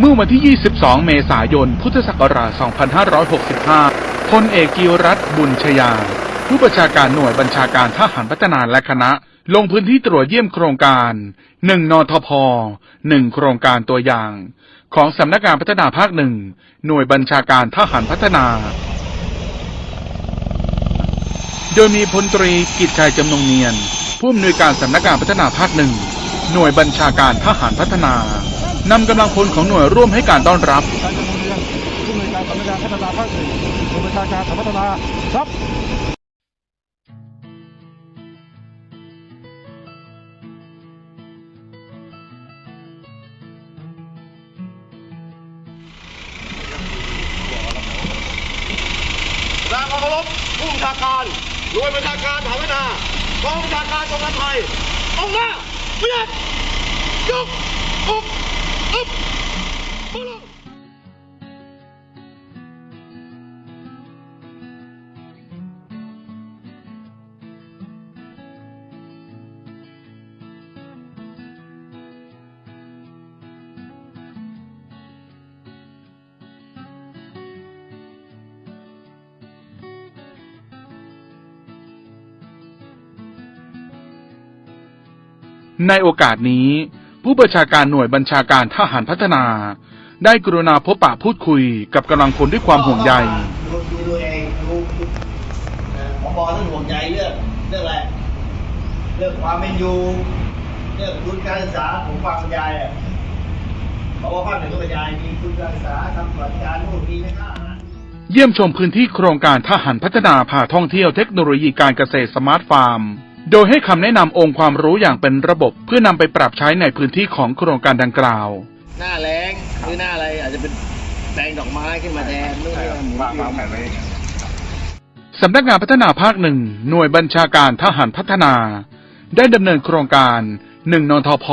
เมื่อวันที่ 22 เมษายน พุทธศักราช 2565 พลเอกกิรัตบุญชยา ผู้บัญชาการหน่วยบัญชาการทหารพัฒนาและคณะ ลงพื้นที่ตรวจเยี่ยมโครงการ 1 นทพ 1 โครงการตัวอย่าง ของสำนักงานพัฒนาภาคหนึ่ง หน่วยบัญชาการทหารพัฒนา โดยมีพลตรีกิจชัยจำนงเนียน ผู้อำนวยการสำนักงานพัฒนาภาคหนึ่ง หน่วยบัญชาการทหารพัฒนา นำกำลังพลของหน่วยร่วมให้การต้อนรับการจำนวนเรือนผู้อำนวยการสำนักงานพัฒนาภาคหนึ่งกรมประชาการสำพัฒนาครับนางเคารพผู้บัญชาการหน่วยบัญชาการฐานพัฒนากองบัญชาการกองทัพไทยออกมาเวียดยกอก ในโอกาสนี้ ผู้บัญชาการหน่วยบัญชาการทหารพัฒนา ได้กรุณาพบปะพูดคุยกับกำลังพลด้วยความห่วงใย ดูดูตัวเองดูเอ่อผบท่านห่วงใยเรื่องเรื่องอะไรเรื่องความเป็นอยู่เรื่องทุนการศึกษาผมฟังบรรยายอะเพราะว่าภาคหนึ่งก็บรรยายมีทุนการศึกษาทำสวัสดิการนู่นนี่ไม่ค่าอาหาร เยี่ยมชมพื้นที่โครงการทหารพัฒนาพาท่องเที่ยวเทคโนโลยีการเกษตรสมาร์ทฟาร์ม โดยให้คำแนะนำองค์ความรู้อย่างเป็นระบบเพื่อนำไปปรับใช้ในพื้นที่ของโครงการดังกล่าว หน้าแรงหรือหน้าอะไรอาจจะเป็นแปลงดอกไม้ขึ้นมาแทนนู่นนี่นั่นหมุนเวียนสำนักงานพัฒนาภาคหนึ่งหน่วยบัญชาการทหารพัฒนา ได้ดำเนินโครงการ1นทพ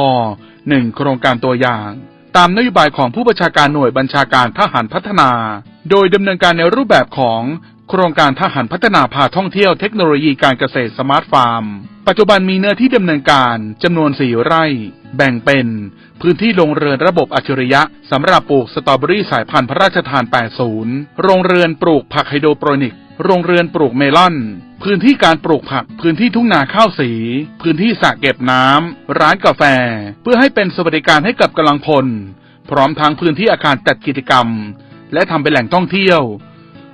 1โครงการตัวอย่าง ตามนโยบายของผู้บัญชาการหน่วยบัญชาการทหารพัฒนา โดยดำเนินการในรูปแบบของ โครงการทหารพัฒนาพาท่องเที่ยวเทคโนโลยีการเกษตรสมาร์ทฟาร์ม ปัจจุบันมีเนื้อที่ดำเนินการจำนวน4ไร่ แบ่งเป็น พื้นที่โรงเรือนระบบอัจฉริยะสำหรับปลูกสตรอเบอรี่สายพันธุ์พระราชทาน 80 โรงเรือนปลูกผักไฮโดรโปรนิกโรงเรือนปลูกเมลอน พื้นที่การปลูกผัก พื้นที่ทุ่งนาข้าวสี พื้นที่สระเก็บน้ำ ร้านกาแฟ เพื่อให้เป็นสวัสดิการให้กับกำลังพล พร้อมทั้งพื้นที่อาคารจัดกิจกรรม และทำเป็นแหล่งท่องเที่ยว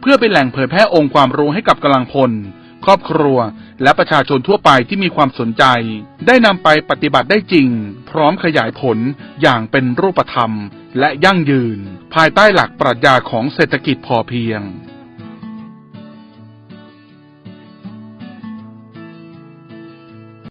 เพื่อเป็นแหล่งเผยแพร่องค์ความรู้ให้กับกำลังพล ครอบครัว และประชาชนทั่วไปที่มีความสนใจ ได้นำไปปฏิบัติได้จริง พร้อมขยายผลอย่างเป็นรูปธรรม และยั่งยืน ภายใต้หลักปรัชญาของเศรษฐกิจพอเพียง